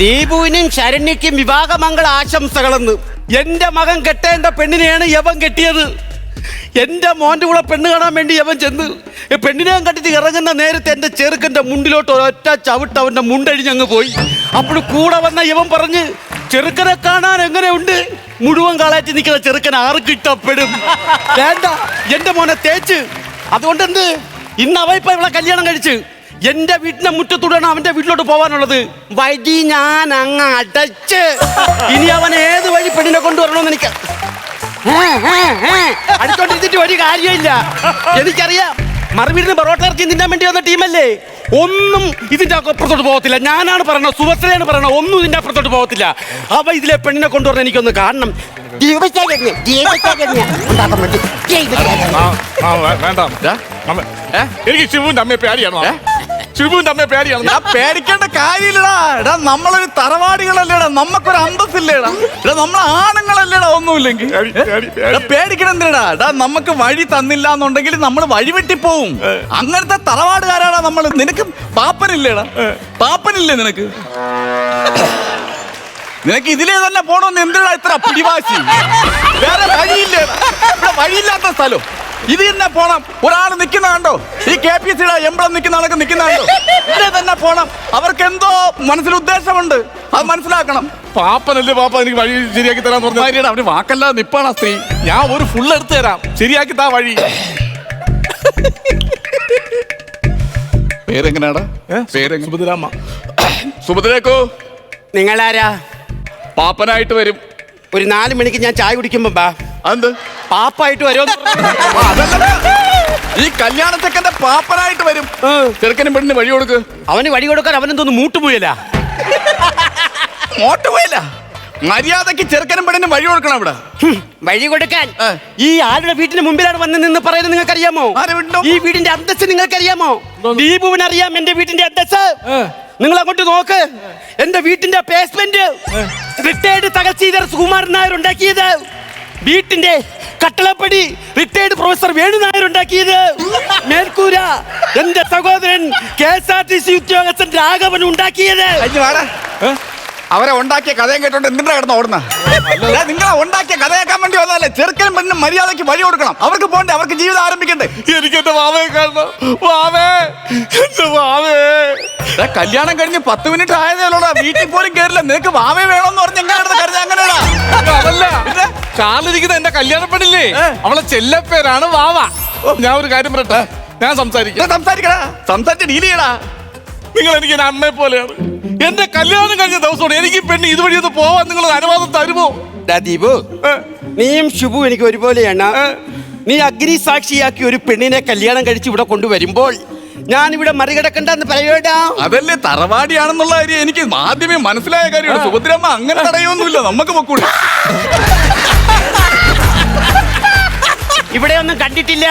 ദീപുവിനും ശരണ്യക്കും വിവാഹമംഗള ആശംസകളെന്ന്. എന്റെ മകൻ കെട്ടേണ്ട പെണ്ണിനെയാണ് യവൻ കെട്ടിയത്. എന്റെ മോന്റെ കൂടെ പെണ്ണ് കാണാൻ വേണ്ടി യവൻ ചെന്ന് പെണ്ണിനെയും കണ്ടിട്ട് ഇറങ്ങുന്ന നേരത്തെ എന്റെ ചെറുക്കന്റെ മുണ്ടിലോട്ട് ഒരൊറ്റ ചവിട്ട് അവന്റെ മുണ്ടഴിഞ്ഞങ്ങ് പോയി. അപ്പോൾ കൂടെ വന്ന യവൻ പറഞ്ഞ് ചെറുക്കനെ കാണാൻ എങ്ങനെയുണ്ട്? മുഴുവൻ കാളാറ്റി നിൽക്കുന്ന ചെറുക്കൻ ആർക്ക് ഇഷ്ടപ്പെടും വേണ്ട എന്റെ മോനെ തേച്ച്. അതുകൊണ്ട് എന്ത് ഇന്ന് അവ ഇപ്പൊ ഇവിടെ കല്യാണം കഴിച്ച്. എന്റെ വീട്ടിന്റെ മുറ്റത്തൂടെയാണ് അവന്റെ വീട്ടിലോട്ട് പോവാനുള്ളത്. വഴി ഞാൻ അങ്ങ് അടച്ച്. ഇനി അവൻ ഏത് വഴി പെണ്ണിനെ കൊണ്ടുവരണമെന്ന് എനിക്ക് അടുത്തോണ്ടിരുന്നിട്ട് ഒരു കാര്യമില്ല. എനിക്കറിയാം. മറുവീടിന് പൊറോട്ട ഇറച്ചി തിന്നാൻ വേണ്ടി വന്ന ടീമല്ലേ? ഒന്നും ഇതിന്റെ അപ്പുറത്തോട്ട് പോകത്തില്ല. ഞാനാണ് പറയണത് സുഭദ്രയാണ് പറയണത് ഒന്നും ഇതിന്റെ അപ്പുറത്തോട്ട് പോകത്തില്ല. അവ ഇതിലെ പെണ്ണിനെ കൊണ്ടുവരണം എനിക്കൊന്ന് കാരണം വേണ്ട. എനിക്ക് ശിവുവിന്റെ അമ്മയെ പേടിയാണോ ശിവുവിന്റെ അമ്മയെ പേടിയാണ്? ഞാൻ പേടിക്കേണ്ട കാര്യമില്ലടാ. എടാ നമ്മളൊരു തറവാടികളല്ലേടാ. നമ്മക്കൊരു അന്തസ്സില്ലേടാ. എടാ നമ്മൾ ആണുങ്ങളല്ലേടാ ഒന്നുമില്ലെങ്കിൽ. പേടിക്കണെന്തിനടാ പേടി, പേടി. എടാ, നമുക്ക് വഴി തന്നില്ല എന്നുണ്ടെങ്കിൽ നമ്മൾ വഴി വെട്ടിപ്പോവും അങ്ങനത്തെ തറവാടുകാരാടാ നമ്മൾ നിനക്ക് പാപ്പനില്ലേടാ? പാപ്പനില്ലേ നിനക്ക്? നിനക്ക് ഇതിലേ തന്നെ പോണോന്ന് എന്തിനാ ഇത്ര പിടിവാശി? വേറെ വഴിയില്ലേ ഇവിടെ വഴിയില്ലാത്ത സ്ഥലം. ഇത് തന്നെ പോണം. ഒരാൾ നിൽക്കുന്ന കണ്ടോ? ഈ കെ പി സിയുടെ എംബ്ലം നിൽക്കുന്ന ആളൊക്കെ നിൽക്കുന്ന കണ്ടോ? ഇതിലെ തന്നെ പോണം. അവർക്ക് എന്തോ മനസ്സിൽ ഉദ്ദേശമുണ്ട്. അത് മനസ്സിലാക്കണം. പാപ്പനല്ലേ പാപ്പ എനിക്ക് വഴി ശരിയാക്കി തരാൻ പറഞ്ഞു ഭാര്യയുടെ അവർ വാക്കല്ലാതെ നിപ്പാണ് സ്ത്രീ. ഞാൻ ഒരു ഫുൾ എടുത്തു തരാം. ശരിയാക്കി താ വഴി. പേരെങ്ങനെയാടാ? പേരെങ്ങനെ സുഭദ്രാമ്മ. സുഭദ്രേക്കോ നിങ്ങളാരാ? പാപ്പനായിട്ട് വരും. ഒരു നാല് മണിക്ക് ഞാൻ ചായ കുടിക്കുമ്പോ ബാ. അതെന്ത്? പാപ്പായിട്ട് വരും. ഈ കല്യാണ ചെക്കന്റെ പാപ്പനായിട്ട് വരും. ചെറുക്കനും പെണ്ണിന് വഴി കൊടുക്ക്. അവന് വഴി കൊടുക്കാൻ അവനെന്തോന്ന് മൂട്ടുപോയല്ല മോട്ട് പോയില്ല മര്യാദയ്ക്ക് ചെറുക്കനും പെണ്ണിന് വഴി കൊടുക്കണം അവിടെ വഴി കൊടുക്കാൻ. ഈ ആരുടെ വീട്ടിന് മുമ്പിലാണ് വന്ന് നിന്ന് പറയുന്നത് നിങ്ങൾക്ക് അറിയാമോ ഈ വീടിന്റെ അന്തസ് നിങ്ങൾക്ക് അറിയാമോ ദീപുവിന് അറിയാം എന്റെ വീടിന്റെ അന്തസ് നിങ്ങൾ അങ്ങോട്ട് നോക്ക്. എന്റെ വീട്ടിന്റെ ബേസ്മെന്റ് റിട്ടയർഡ് ചെയ്ത സുകുമാരൻ നായർ ഉണ്ടാക്കിയത്. വീട്ടിന്റെ കട്ടളപ്പടി റിട്ടയർഡ് പ്രൊഫസർ വേണു നായർ ഉണ്ടാക്കിയത്. മേൽക്കൂര. എന്റെ സഹോദരൻ K S R T C ഉദ്യോഗസ്ഥൻ രാഘവൻ ഉണ്ടാക്കിയത്. അവരെ ഉണ്ടാക്കിയ കഥയും കേട്ടോണ്ട് എന്തിനാ കിടന്ന് ഓടുന്ന. നിങ്ങളെ ഉണ്ടാക്കിയ കഥയാക്കാൻ വേണ്ടി വന്നതല്ലേ? ചെറുക്കനും പെണ്ണും മര്യാദയ്ക്ക് വഴി കൊടുക്കണം. അവർക്ക് പോണ്ടേ? അവർക്ക് ജീവിതം ആരംഭിക്കണ്ടേ? എനിക്ക് എന്റെ കാണണം. വാവേ മാവേ കല്യാണം കഴിഞ്ഞ് പത്ത് മിനിറ്റ് ആയതേലോടാ വീട്ടിൽ പോലും കേറില്ല. നിനക്ക് വാവേ വേണമെന്ന് പറഞ്ഞ് എങ്ങനെ കരുതാ അങ്ങനെയാടാ അതല്ല. കാലിരിക്കുന്ന എന്റെ കല്യാണ പെണ്ണില്ലേ അവളെ ചെല്ലപ്പേരാണ് വാവ. ഞാൻ ഒരു കാര്യം പറയട്ടെ? ഞാൻ സംസാരിക്കാം. സംസാരിക്കടാ. സംസാരിച്ച് ഡീൽ ചെയ്യടാ. നിങ്ങൾ എനിക്ക് അമ്മയെ പോലെയാണ് എന്റെ കല്യാണം കഴിഞ്ഞ ദിവസമാണ് എനിക്ക് പെണ്ണ് ഇതുവഴി ഒന്ന് പോവാൻ നിങ്ങൾ അനുവാദം തരുമോ? ദീപു നീയും ശുഭു എനിക്ക് ഒരുപോലെയാണ്? നീ അഗ്നി സാക്ഷിയാക്കി ഒരു പെണ്ണിനെ കല്യാണം കഴിച്ച് ഇവിടെ കൊണ്ടുവരുമ്പോൾ ഞാൻ ഇവിടെ മറികടക്കണ്ടെന്ന് പറയൂടാ അതല്ലേ തറവാടിയാണെന്നുള്ള കാര്യം എനിക്ക് ആദ്യമേ മനസ്സിലായ കാര്യമാണ്. സുഭദ്രമ്മ അങ്ങനെ തടയൊന്നുമില്ല. നമുക്ക് പൊക്കൂടി. ഇവിടെ ഒന്നും കണ്ടിട്ടില്ല.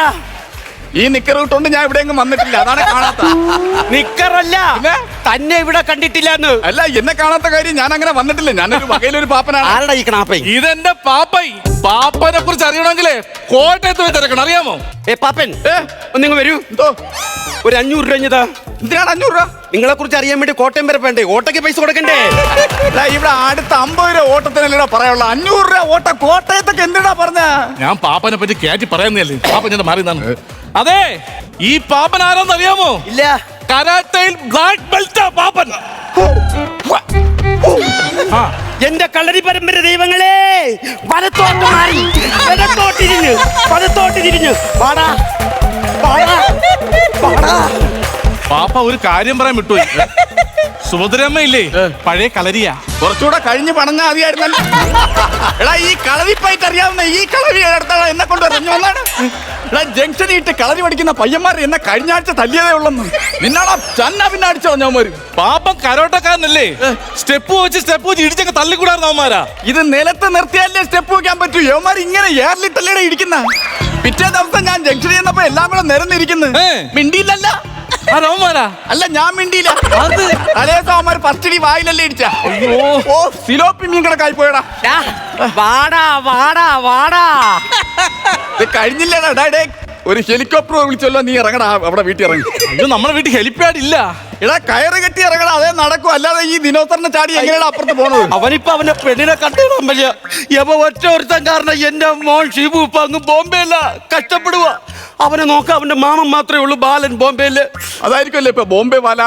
ഈ നിക്കർ ഇട്ടോണ്ട് ഞാൻ ഇവിടെ വന്നിട്ടില്ല. അതാണ് കാണാത്ത. നിക്കറല്ല? തന്നെ ഇവിടെ കണ്ടിട്ടില്ല എന്ന് അല്ല എന്നെ കാണാത്ത കാര്യം ഞാൻ അങ്ങനെ വന്നിട്ടില്ല. ഞാനൊരു വകയിലൊരു പാപ്പനാണ്. ആരടാ ഈ കണാപ്പേ ഇതെന്റെ പാപ്പൈ പാപ്പനെ കുറിച്ച് അറിയണമെങ്കിലേ കോട്ടയത്ത് പോയി തിരക്കണം. അറിയാമോ? ഏ പാപ്പൻ. നിങ്ങൾ വരൂ. എന്തോ? ഒരു അഞ്ഞൂറ് രൂപ ഞാൻ എന്തിനാണ് അഞ്ഞൂറ് രൂപ? നിങ്ങളെ കുറിച്ച് അറിയാൻ വേണ്ടി കോട്ടയം വരെ പോണ്ടേ ഓട്ടയ്ക്ക് പൈസ കൊടുക്കണ്ടേ? ഇവിടെ അടുത്ത അമ്പത് രൂപ ഓട്ടത്തിനല്ലടാ പറയാനുള്ള. അഞ്ഞൂറ് രൂപ ഓട്ട കോട്ടയത്തൊക്കെ എന്തിനാ പറഞ്ഞ? ഞാൻ പാപ്പനെ പറ്റി കയറ്റി പറയുന്നില്ലേ പാപ്പൻ ഞാൻ മാറി അതെ ഈ പാപ്പൻ ആരാന്ന് അറിയാമോ? ഇല്ല. കരാട്ടയിൽ ബ്ലാക്ക് ബെൽറ്റ് പാപ്പൻ ആ. എന്റെ കളരി പരമ്പര ദൈവങ്ങളെ വലത്തോട്ട് മാറി പാടാ പാടാ പാടാ പാപ്പ ഒരു കാര്യം പറയാൻ വിട്ടു സുഭദ്രമ്മ ഇല്ലേ പഴയ കളരിയാ. കുറച്ചുകൂടെ കഴിഞ്ഞ് പണഞ്ഞാ മതിയായിരുന്നല്ലോ എടാ ഈ കളവിപ്പായിട്ട് അറിയാവുന്ന ഈ കളരി എന്നെ കൊണ്ട് പറഞ്ഞു വന്നാണ് ജംഗ്ഷനിൽ ഇട്ട് കളരി പഠിക്കുന്ന പയ്യന്മാർ എന്നെ കഴിഞ്ഞ ആഴ്ച തല്ലിയതേ ഉള്ളെന്ന്. നിന്നാളാ ചന്ന പിന്നെ അടിച്ചോ ഞാൻ പാപ്പം കരോട്ടക്കാരനല്ലേ? സ്റ്റെപ്പ് വെച്ച് സ്റ്റെപ്പ് വെച്ച് ഇടിച്ചൊക്കെ തള്ളിക്കൂടായിരുന്നു അവന്മാരാ? ഇത് നിലത്ത് നിർത്തിയാലേ സ്റ്റെപ്പ് വെക്കാൻ പറ്റൂ. യവന്മാർ ഇങ്ങനെ ഏറിലിട്ടല്ലേടെ ഇരിക്കുന്ന. പിറ്റേ ദിവസം ഞാൻ ജംഗ്ഷനിൽ ചെന്നപ്പോ എല്ലാം കൂടെ നിരന്നിരിക്കുന്നു. മിണ്ടിയില്ലല്ല. അല്ല ഞാൻ മിണ്ടിയില്ല. അത് അവന്മാർ ഫസ്റ്റ് വായിലല്ലേ ഇടിച്ച. ഓ സിലോപ്പി മീൻ കിടക്കായി പോയടാ. ഡാ, വാടാ വാടാ വാടാ. ഇത് കഴിഞ്ഞില്ലടാ ഡേ, ഒരു ഹെലികോപ്റ്റർ വിളിച്ചല്ലോ നീ ഇറങ്ങടാ അവിടെ വീട്ടിൽ ഇറങ്ങി. അയ്യോ നമ്മുടെ വീട്ടിൽ ഹെലിപ്പാഡ് ഇല്ല. എടാ കയറ് കെട്ടി ഇറങ്ങണം അതേ നടക്കും. അല്ലാതെ ഈ ദിനോത്തരനെ ചാടി എങ്ങനെയാണ് അപ്പുറത്ത് പോണത്? അവനിപ്പോ അവന്റെ പെണ്ണിനെ കണ്ടിടാൻ വലിയ യവ ഒറ്റ ഒരുത്തൻ കാരണം എന്റെ മോൻ ഷിബു ഇപ്പൊ അങ്ങ് ബോംബെയില്ല കഷ്ടപ്പെടുക. അവനെ നോക്ക അവന്റെ മാമൻ മാത്രമേ ഉള്ളൂ ബാലൻ ബോംബെയിൽ. അതായിരിക്കുമല്ലേ ഇപ്പൊ ബോംബെ ബാല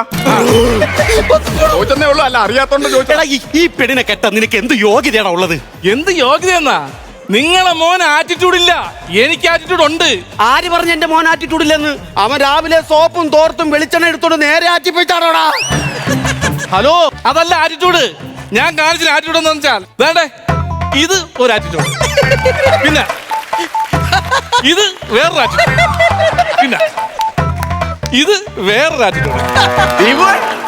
ചോദിച്ചതേ ഉള്ളൂ അല്ല അറിയാത്തോണ്ട് ചോദിച്ചാ ഈ- ഈ പെണ്ണിനെ കെട്ട നിനക്ക് എന്ത് യോഗ്യതയാണ് ഉള്ളത്? എന്ത് യോഗ്യതയെന്നാ? നിങ്ങളെ മോൻ ആറ്റിറ്റ്യൂഡ് ഇല്ല. എനിക്ക് ആറ്റിറ്റ്യൂഡ് ഉണ്ട്. ആര് പറഞ്ഞ എന്റെ മോൻ ആറ്റിറ്റ്യൂഡ് ഇല്ലെന്ന്? അവൻ രാവിലെ സോപ്പും തോർത്തും വെളിച്ചെണ്ണ എടുത്തോണ്ട് നേരെ ആറ്റിപ്പോയിട്ടാണോടാ ഹലോ? അതല്ല ആറ്റിറ്റ്യൂഡ് ഞാൻ കാണിച്ച ആറ്റിറ്റ്യൂഡ് എന്ന് വെച്ചാൽ. വേണ്ടേ? ഇത് ഒരു ആറ്റിറ്റ്യൂഡ് പിന്നെ. ഇത് വേറൊരു ആറ്റിറ്റ്യൂഡ് പിന്നെ. ഇത് വേറൊരു ആറ്റിറ്റ്യൂഡ്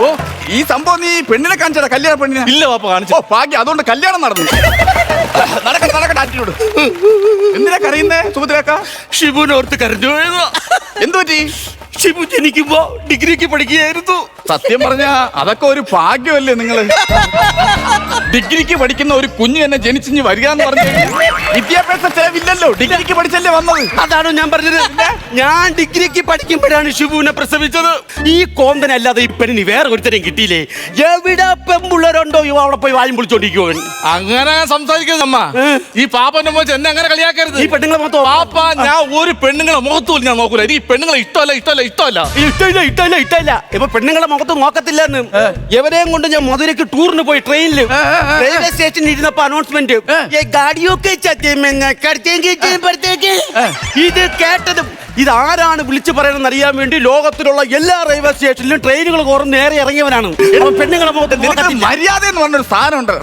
ഓ ഈ സംഭവം നീ പെണ്ണിനെ കാണിച്ചടാ കല്യാണ പെണ്ണിനെ? ഇല്ല പാപ്പ കാണിച്ചു ഓ ഭാഗ്യം അതുകൊണ്ട് കല്യാണം നടന്നു. നടക്കട്ടെ നടക്കട്ടെ ആറ്റിറ്റ്യൂഡ് എന്തിനാ കരയുന്നേ സുഭദ്രക്ക? ഷിബുനോർത്ത് കരഞ്ഞു എന്തു പറ്റി? ഷിബു ജനിക്കുമ്പോ ഡിഗ്രിക്ക് പഠിക്കുകയായിരുന്നു. സത്യം പറഞ്ഞ അതൊക്കെ ഒരു ഭാഗ്യമല്ലേ നിങ്ങൾ? ഡിഗ്രിക്ക് പഠിക്കുന്ന ഒരു കുഞ്ഞു എന്നെ ജനിച്ചിഞ്ഞ് വരിക എന്ന് പറഞ്ഞു വിദ്യാഭ്യാസ ചെലവില്ലല്ലോ. ഡിഗ്രിക്ക് പഠിച്ചല്ലേ വന്നത്? അതാണ് ഞാൻ പറഞ്ഞത്? ഞാൻ ഡിഗ്രിക്ക് പഠിക്കുമ്പോഴാണ് ഷിബുവിനെ പ്രസവിച്ചത്. ഈ കോന്തനല്ലാതെ ഈ പെണ്ണിന് വേറെ ഒരുത്തരം കിട്ടിയില്ലേ? എവിടെ പെമ്പുള്ളവരുണ്ടോ ഇവ അവിടെ പോയി വായും പൊളിച്ചോണ്ടിരിക്കുവോ അങ്ങനെ സംസാരിക്കരുത് അമ്മ. ഈ പാപ്പന്റെ മോച്ച് എന്നെ അങ്ങനെ കളിയാക്കരുത്. ഈ പെണ്ണുങ്ങളെ മൊത്തം പാപ്പ ഞാൻ ഒരു പെണ്ണുങ്ങളെ മുഖത്ത് ഞാൻ നോക്കൂല. എനിക്ക് പെണ്ണുങ്ങളെ ഇഷ്ടമല്ല ഇഷ്ടമല്ല. ഇഷ്ടമല്ല. ഇഷ്ടമില്ല ഇഷ്ടമില്ല ഇഷ്ടമില്ല. ഇപ്പൊ പെണ്ണുങ്ങളെ മുഖത്ത് നോക്കത്തില്ലെന്ന്. എവരെയും കൊണ്ട് ഞാൻ മധുരക്ക് ടൂറിന് പോയി ട്രെയിനിൽ റെയിൽവേ സ്റ്റേഷനിൽ ഇരുന്നപ്പോ അനൗൺസ്മെന്റ് ഗാഡിയൊക്കെ ഇത് കേട്ടതും ഇത് ആരാണ് വിളിച്ചു പറയണമെന്ന് അറിയാൻ വേണ്ടി ലോകത്തിലുള്ള എല്ലാ റെയിൽവേ സ്റ്റേഷനിലും ട്രെയിനുകൾ കോറും നേരെ ഇറങ്ങിയവനാണ്. പെണ്ണുങ്ങളെ മുഖത്ത്. മര്യാദ എന്ന് പറഞ്ഞൊരു സാധനം ഉണ്ട്.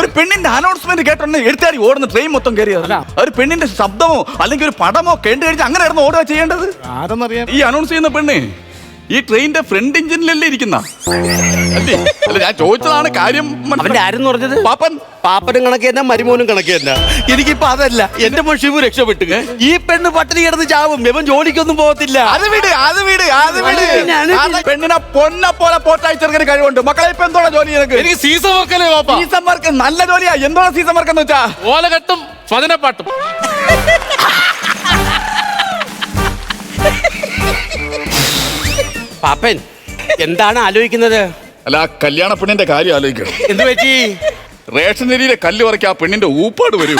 ഒരു പെണ്ണിന്റെ അനൗൺസ്മെന്റ് കേട്ടോണ്ട് എടുത്താടി ഓടുന്ന ട്രെയിൻ മൊത്തം കയറിയത് ഒരു പെണ്ണിന്റെ ശബ്ദമോ അല്ലെങ്കിൽ ഒരു പടമോ കേട്ട് കഴിച്ച് അങ്ങനെ ആയിരുന്നു ഓടുക ചെയ്യേണ്ടത്? ആരെന്നറിയാം. ഈ അനൗൺസ് ചെയ്യുന്ന പെണ്ണ്. ഈ ട്രെയിനിന്റെ ഫ്രണ്ട് എഞ്ചിനിലല്ലേ ഇരിക്കുന്ന? അല്ലേ? അല്ല ഞാൻ ചോദിച്ചതാണ് കാര്യം അവന്റെ ആരെന്ന് പറഞ്ഞത്? പാപ്പൻ. പാപ്പനും കണക്കേന്ന മരുമോനും കണക്കേന്ന തന്നെ. എനിക്കിപ്പോ അതല്ല. എന്റെ മോൻ ശിവു രക്ഷപ്പെട്ടു. ഈ പെണ്ണ് പട്ടിണി കിടന്ന് ചാവും. ഇവൻ ജോലിക്കൊന്നും പോകത്തില്ല. അത് വിട് അത് വിട് അത് വിട്. പെണ്ണിനെ പൊന്നെ പോലെ ചെറുക്കന് കഴിവുണ്ട്. മക്കളെ ഇപ്പൊ എന്തോ ജോലി നിനക്ക്? എനിക്ക് സീസൺ വർക്കല്ലേ പാപ്പ? സീസൺ വർക്ക് നല്ല ജോലിയാ. എന്തോ സീസൺ വർക്ക് എന്ന് വെച്ചാ? ഓലകെട്ടും പതിനെപ്പാട്ടും പാപ്പൻ എന്താണ് ആലോചിക്കുന്നത്? അല്ല ആ കല്യാണ പെണ്ണിന്റെ കാര്യം ആലോചിക്കണം. എന്ത് പറ്റി? റേഷൻ അരിയിലെ കല്ല് പറയ്ക്ക് ആ പെണ്ണിന്റെ ഊപ്പാട് വരും.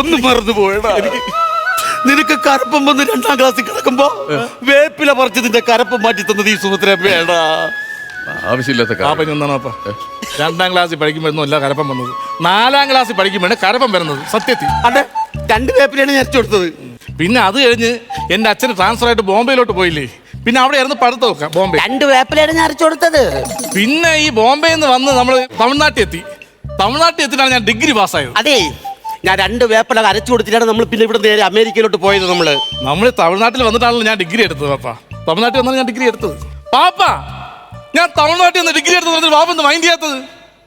ഒന്ന് മറന്നു പോയടാ. നിനക്ക് കരപ്പം വന്ന് രണ്ടാം ക്ലാസ്സിൽ കിടക്കുമ്പോ വേപ്പില പറിച്ച് നിന്റെ കരപ്പം മാറ്റി തന്നത് ഈ സുഹൃത്തിനെ വേണ്ടാ ആവശ്യമില്ലാത്ത കാര്യം. എന്താണ് രണ്ടാം ക്ലാസ്സിൽ പഠിക്കുമ്പോഴൊന്നും അല്ല കരപ്പം വന്നത്. നാലാം ക്ലാസ്സിൽ പഠിക്കുമ്പോഴാണ് കരപ്പം വരുന്നത്. സത്യത്തിൽ. അതെ. രണ്ട് പേപ്പറിയാണ് ഞാൻ കൊടുത്തത്. പിന്നെ അത് കഴിഞ്ഞ് എന്റെ അച്ഛന് ട്രാൻസ്ഫർ ആയിട്ട് ബോംബെയിലോട്ട് പോയില്ലേ? പിന്നെ അവിടെ ആയിരുന്നു പഠിത്തം നോക്കാം ബോംബെ. രണ്ട് വേപ്പിലാണ് ഞാൻ അരച്ചു കൊടുത്തത്. പിന്നെ ഈ ബോംബെയിൽ നിന്ന് വന്ന് നമ്മൾ തമിഴ്നാട്ടിൽ എത്തി. തമിഴ്നാട്ടിൽ എത്തിയിട്ടാണ് ഞാൻ ഡിഗ്രി പാസ്സായത്. അതെ ഞാൻ രണ്ട് വേപ്പില അരച്ചു കൊടുത്തിട്ടാണ് നമ്മൾ പിന്നെ ഇവിടെ നേരെ അമേരിക്കയിലോട്ട് പോയത് നമ്മൾ നമ്മൾ തമിഴ്നാട്ടിൽ വന്നിട്ടാണല്ലോ ഞാൻ ഡിഗ്രി എടുത്തത് പാപ്പ. തമിഴ്നാട്ടിൽ വന്നാണ് ഞാൻ ഡിഗ്രി എടുത്തത്. പാപ്പ ഞാൻ തമിഴ്നാട്ടിൽ നിന്ന് ഡിഗ്രി എടുത്തത് പറഞ്ഞിട്ട് പാപ്പ ഒന്ന് മൈൻഡ് ചെയ്യാത്തത്?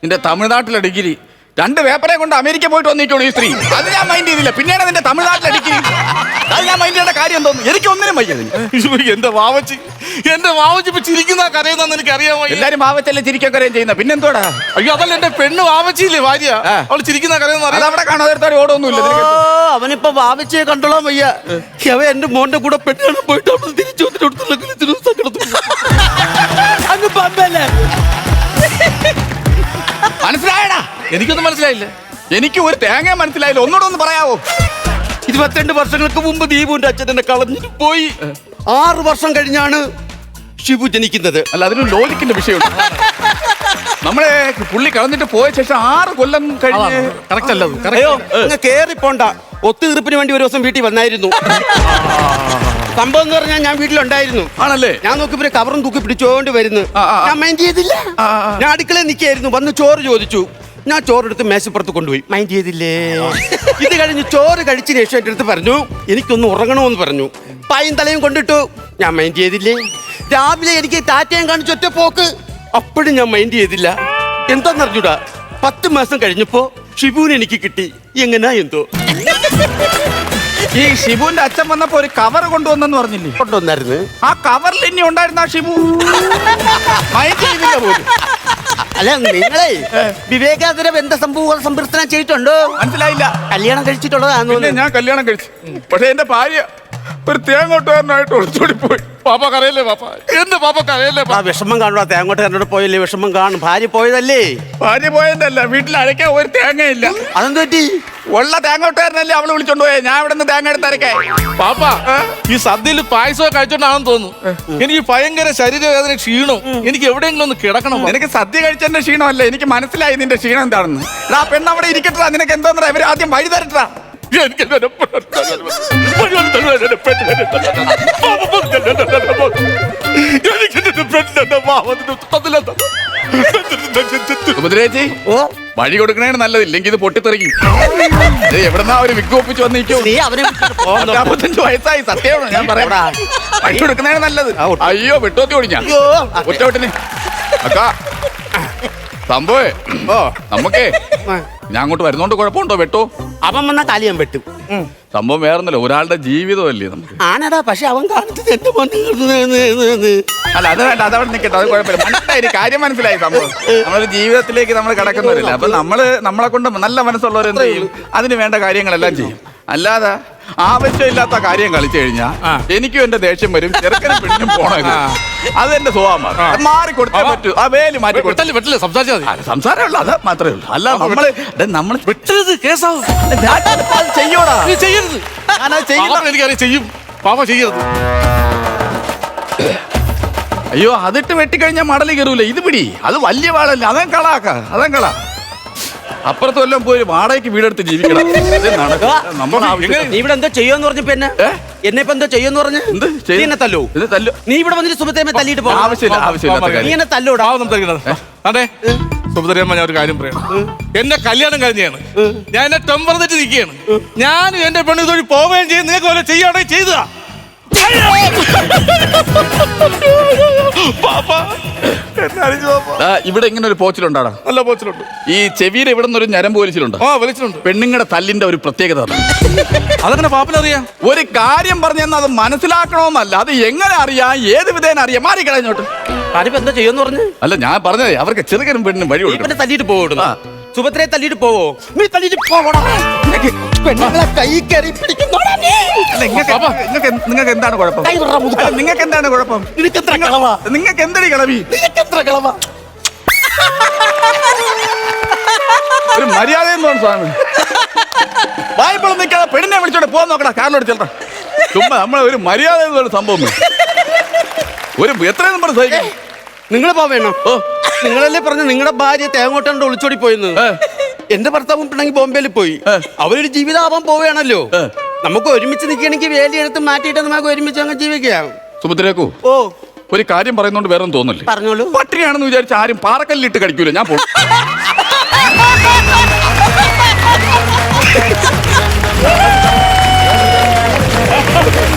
നിന്റെ തമിഴ്നാട്ടിലെ ഡിഗ്രി രണ്ട് പേപ്പറെ കൊണ്ട് അമേരിക്ക പോയിട്ട് വന്നിട്ടുള്ളൂ ഈ സ്ത്രീ. അത് ഞാൻ മൈൻഡ് ചെയ്തില്ല. പിന്നെയാണ് നിന്റെ തമിഴ്നാട്ടിലെ ഡിഗ്രി. അത് ഞാൻ മൈൻഡ് ചെയ്യേണ്ട കാര്യം തോന്നുന്നു എനിക്ക് ഒന്നിനും വയ്യ. എന്റെ വാവച്ചി. എന്റെ വാവച്ചി ഇപ്പൊ ചിരിക്കുന്ന കരയുന്ന എനിക്ക് അറിയാമോ എല്ലാരും വാവച്ചല്ലേ ചിരിക്കാൻ കരയും ചെയ്യുന്ന? പിന്നെന്തോടാ അയ്യോ അതല്ല എന്റെ പെണ്ണ് വാവച്ചില്ലേ ഭാര്യ? അവൾ ചിരിക്കുന്ന കരയെന്ന് അതവിടെ കാണാതെ ഓടൊന്നുമില്ല. അവനിപ്പോ വാവിച്ചേ കണ്ടോളാൻ വയ്യ. അവ എന്റെ മോന്റെ കൂടെ പെണ്ണാണ് പോയിട്ട് അവിടെ തിരിച്ചു വന്നിട്ട് ഇതിന് അങ്ങ് എനിക്കൊന്നും മനസ്സിലായില്ല. എനിക്ക് ഒരു തേങ്ങ മനസ്സിലായില്ല. ഒന്നുകൂടെ ഒന്ന് പറയാവോ? ഇരുപത്തിരണ്ട് വർഷങ്ങൾക്ക് മുമ്പ് ദീപുവിന്റെ അച്ഛൻ എന്നെ കളഞ്ഞിട്ട് പോയി. ആറ് വർഷം കഴിഞ്ഞാണ് ഷിബു ജനിക്കുന്നത്. അല്ല അതിന് ലോജിക്കിന്റെ വിഷയമുണ്ട്. നമ്മളെ പുള്ളി കളഞ്ഞിട്ട് പോയ ശേഷം ആറ് കൊല്ലം കഴിഞ്ഞ് കറക്റ്റ് അല്ലത് അയ്യോ അങ്ങ് കേറി പോണ്ട. ഒത്തുതീർപ്പിന് വേണ്ടി ഒരു ദിവസം വീട്ടിൽ വന്നായിരുന്നു. സംഭവം എന്ന് പറഞ്ഞാൽ ഞാൻ വീട്ടിലുണ്ടായിരുന്നു. ആണല്ലേ? ഞാൻ നോക്കി കവറും തൂക്കി പിടിച്ചോണ്ട് വരുന്നു. ഞാൻ മൈൻഡ് ചെയ്തില്ല. ഞാൻ അടുക്കളയിൽ നിൽക്കായിരുന്നു വന്ന് ചോറ് ചോദിച്ചു. ഞാൻ ചോറെടുത്ത് മേശപ്പുറത്ത് കൊണ്ടുപോയി. മൈൻഡ് ചെയ്തില്ലേ? ഇത് കഴിഞ്ഞ് ചോറ് കഴിച്ചതിന് ശേഷം എന്റെ അടുത്ത് പറഞ്ഞു എനിക്കൊന്ന് ഉറങ്ങണമെന്ന് പറഞ്ഞു. പായും തലയും കൊണ്ടിട്ടു. ഞാൻ മൈൻഡ് ചെയ്തില്ലേ? രാവിലെ എനിക്ക് താറ്റയും കാണിച്ച് ഒറ്റ പോക്ക്. അപ്പോഴും ഞാൻ മൈൻഡ് ചെയ്തില്ല. എന്താന്നറിഞ്ഞൂടാ പത്ത് മാസം കഴിഞ്ഞപ്പോ ഷിബുവിന് എനിക്ക് കിട്ടി. എങ്ങനാ എന്തോ? ഈ ഷിബുവിന്റെ അച്ഛൻ വന്നപ്പോ ഒരു കവർ കൊണ്ടുവന്നെന്ന് പറഞ്ഞില്ലേ? കൊണ്ടുവന്നായിരുന്നു. ആ കവറിൽ ഇനി ഉണ്ടായിരുന്ന ഷിബു? മൈൻഡ് ചെയ്തില്ല പോലും. അല്ല നിങ്ങളെ വിവേകാതര ബന്ധ സംഭവ സംപ്രസ്തനം ചെയ്തിട്ടുണ്ടോ? മനസ്സിലായില്ല. കല്യാണം കഴിച്ചിട്ടുള്ളതാണോ ഞാൻ കല്യാണം കഴിച്ചു. പക്ഷെ എന്റെ ഭാര്യ ഒരു തേങ്ങോട്ടുകാരനായിട്ട് ഒളിച്ചോടി പോയി. പാപ്പ കരയല്ലേ പാപ്പ? എന്ത് പാപ്പ കരയല്ലേ ആ വിഷമം കാണുക തേങ്ങോട്ട് എന്നോട് പോയില്ലേ? വിഷമം കാണും. ഭാര്യ പോയതല്ലേ? ഭാര്യ പോയതല്ല വീട്ടിൽ അരയ്ക്കാൻ ഒരു തേങ്ങയില്ല. അതെന്ത് പറ്റി? ഉള്ള തേങ്ങോട്ടുകാരനല്ലേ അവൾ വിളിച്ചോണ്ട് പോയെ? ഞാൻ ഇവിടെ നിന്ന് തേങ്ങ എടുത്ത് അരക്കേ പാപ്പ ഈ സദ്യയിൽ പായസമൊക്കെ കഴിച്ചോണ്ടാണെന്ന് തോന്നുന്നു. എനിക്ക് ഭയങ്കര ശരീരവേദന ക്ഷീണം. എനിക്ക് എവിടെയെങ്കിലും ഒന്ന് കിടക്കണം എനിക്ക് സദ്യ കഴിച്ചതിന്റെ ക്ഷീണമല്ല? എനിക്ക് മനസ്സിലായി നിന്റെ ക്ഷീണം എന്താണെന്ന്. ആ പെണ്ണ് അവിടെ ഇരിക്കട്ടാ നിനക്ക് എന്തോന്നാ ഇവർ ആദ്യം വഴി തരട്ടാ ഓ വഴി കൊടുക്കണേ നല്ലത് ഇല്ലെങ്കിൽ ഇത് പൊട്ടിത്തെറിക്കും ഇത് എവിടെന്നാ അവർ വിക്ക് ഒപ്പിച്ച് വന്നിരിക്കും നീ അവനെ വയസ്സായി സത്യമാണ് ഞാൻ പറയാ? വഴി കൊടുക്കണേ നല്ലത്. അയ്യോ വെട്ടോത്തി ഓടിഞ്ഞ അയ്യോ. ഒറ്റ വെട്ടിന് അക്കാ സംഭവേ ഓ നമുക്കേ. ഞാൻ അങ്ങോട്ട് വരുന്നോണ്ട് കുഴപ്പമുണ്ടോ? വെട്ടോ. അവൻ വന്ന കാലിയാൻ വെട്ടും. സംഭവം വേറൊന്നല്ല ഒരാളുടെ ജീവിതമല്ലേ നമുക്ക്. ആനടാ പക്ഷെ അവൻ കാണിച്ചത് എന്റെ മോനെ അല്ല അത് വേണ്ട അതവിടെ നിൽക്കട്ടെ അത് കുഴപ്പമില്ല. മനസ്സിലായി കാര്യം മനസ്സിലായി സംഭവം. നമ്മുടെ ജീവിതത്തിലേക്ക് നമ്മൾ കിടക്കുന്നവരില്ല. അപ്പൊ നമ്മൾ നമ്മളെ കൊണ്ട് നല്ല മനസ്സുള്ളവർ എന്ത് ചെയ്യും അതിന് വേണ്ട കാര്യങ്ങളെല്ലാം ചെയ്യും. അല്ലാതെ ആവശ്യമില്ലാത്ത കാര്യം കളിച്ചു കഴിഞ്ഞാൽ എനിക്കും എന്റെ ദേഷ്യം വരും ചെറുക്കനും പെണ്ണും പോണം അതെന്റെ അത് എന്റെ സ്വഭാവമാണ് മാറി കൊടുത്തേ പറ്റൂ. ആ വേലി മാറ്റി സംസാരിച്ചാൽ അത് മാത്രമേ ഉള്ളൂ. അല്ല നമ്മൾ നമ്മൾ വെട്ടരുത് കേസാവും. ചെയ്യൂടാ. ചെയ്യരുത്. ഞാനത് എനിക്കറിയാം ചെയ്യും. ചെയ്യരുത്. അയ്യോ അതിട്ട് വെട്ടിക്കഴിഞ്ഞാൽ മടലി കയറൂല? ഇത് പിടി. അത് വലിയ വാളല്ല? അതൻ കളാക്ക അതൻ കള. അപ്പുറത്ത് വല്ലതും പോയി വാടകയ്ക്ക് വീടെടുത്ത് ജീവിക്കണം. ഇത് നടക്കില്ല. നമ്മുടെ ആവശ്യം- നീ ഇവിടെ എന്തോ ചെയ്യുമെന്ന് പറഞ്ഞു പിന്നെ? എന്നെ ഇപ്പൊ എന്തോ ചെയ്യുമെന്ന് പറഞ്ഞു? എന്ത് നീ എന്നെ തല്ലു. ഇത് തല്ലു. നീ ഇവിടെ വന്നിട്ട് സുബത്തേമെ തല്ലിയിട്ട് പോ ആവശ്യമില്ല ആവശ്യമില്ലാത്ത നീ കാര്യം എന്നെ തല്ലൂടാ. പാവം സംസാരിക്കണത് അതെ. സുഭദ്രയമ്മ ഞാൻ ഒരു കാര്യം പറയണം. എന്റെ കല്യാണം കഴിഞ്ഞാണ്. ഞാൻ എന്നെ ടെമ്പറന്നിട്ട് നിൽക്കുകയാണ്. ഞാനും എന്റെ പെണ്ണ് ഇതൊഴി പോവുകയും ചെയ്യും. നിങ്ങൾക്ക് വല്ല ചെയ്യുകയാണെങ്കിൽ ചെയ്തതാ. ദാ, ഇവിടെ ഇങ്ങനെ ഒരു പോച്ചിലുണ്ടാടാ. നല്ല പോച്ചിലുണ്ട്. ഈ ചെവിയിൽ ഇവിടെ നിന്നൊരു ഞരം പോലിച്ചിലുണ്ട് ആ വിളിച്ചിട്ടുണ്ട് പെണ്ണുങ്ങളുടെ തല്ലിന്റെ ഒരു പ്രത്യേകത അതാണ്. അതങ്ങനെ പാപ്പനറിയാം? ഒരു കാര്യം പറഞ്ഞെന്ന് അത് മനസ്സിലാക്കണമെന്നല്ല. അത് എങ്ങനെ അറിയാം? ഏത് വിധേന അറിയാം? മാറിക്കളഞ്ഞോട്ട് കാര്യം എന്താ ചെയ്യുമെന്ന് പറഞ്ഞു? അല്ല ഞാൻ പറഞ്ഞതേ അവർക്ക് ചെറുക്കനും പെണ്ണിനും വഴി തല്ലിട്ട് കൊടുക്കണം. പോവിടുന്നു? സുഭദ്രയെ തല്ലിട്ട് പോവോ? നീ തല്ലിട്ട് പോവടാ. പെണ്ണുങ്ങളെ കൈ കയറി പിടിക്കുന്നോടാ നീ. നിങ്ങൾക്ക് നിങ്ങൾക്ക് എന്താണ് കുഴപ്പം? കൈ വിടറാ മുതുക്കാ. അല്ല, നിങ്ങൾക്ക് എന്താണ് കുഴപ്പം? നിനക്ക് എത്ര കളവാ? നിങ്ങൾക്ക് എന്തടി കളവി? നിനക്ക് എത്ര കളവാ? ഒരു മര്യാദ എന്ന് പറഞ്ഞു സ്വാമി. വായ്പളം നിൽക്കാതെ പെണ്ണിനെ വിളിച്ചോണ്ട് പോകാൻ നോക്കടാ എടുത്ത് ചെല്ലടാ. ചുമ്മാ നമ്മളെ ഒരു മര്യാദ എന്ന് പറഞ്ഞ സംഭവം ഒരു എത്രയും നമ്പർ സഹിക്കും നിങ്ങളെ പോവേണം ഓ. നിങ്ങളല്ലേ പറഞ്ഞു നിങ്ങളുടെ ഭാര്യ തേങ്ങോട്ടണ്ട് ഒളിച്ചോടി പോയെന്ന്. ഏ. എന്റെ ഭർത്താവും പിണങ്ങി ബോംബെയിൽ പോയി. അവരൊരു ജീവിതാവാൻ പോവുകയാണല്ലോ. നമുക്ക് ഒരുമിച്ച് നിൽക്കണെങ്കിൽ വേലി എടുത്ത് മാറ്റിയിട്ട് നമുക്ക് ഒരുമിച്ച് അങ്ങ് ജീവിക്കാം. സുഭദ്രേക്കു ഓ. ഒരു കാര്യം പറയുന്നോണ്ട് വേറെ തോന്നില്ല? പറഞ്ഞോളൂ. പട്ടിണിയാണെന്ന് വിചാരിച്ച ആരും പാറക്കല്ലിട്ട് കടിക്കൂല. ഞാൻ പോകും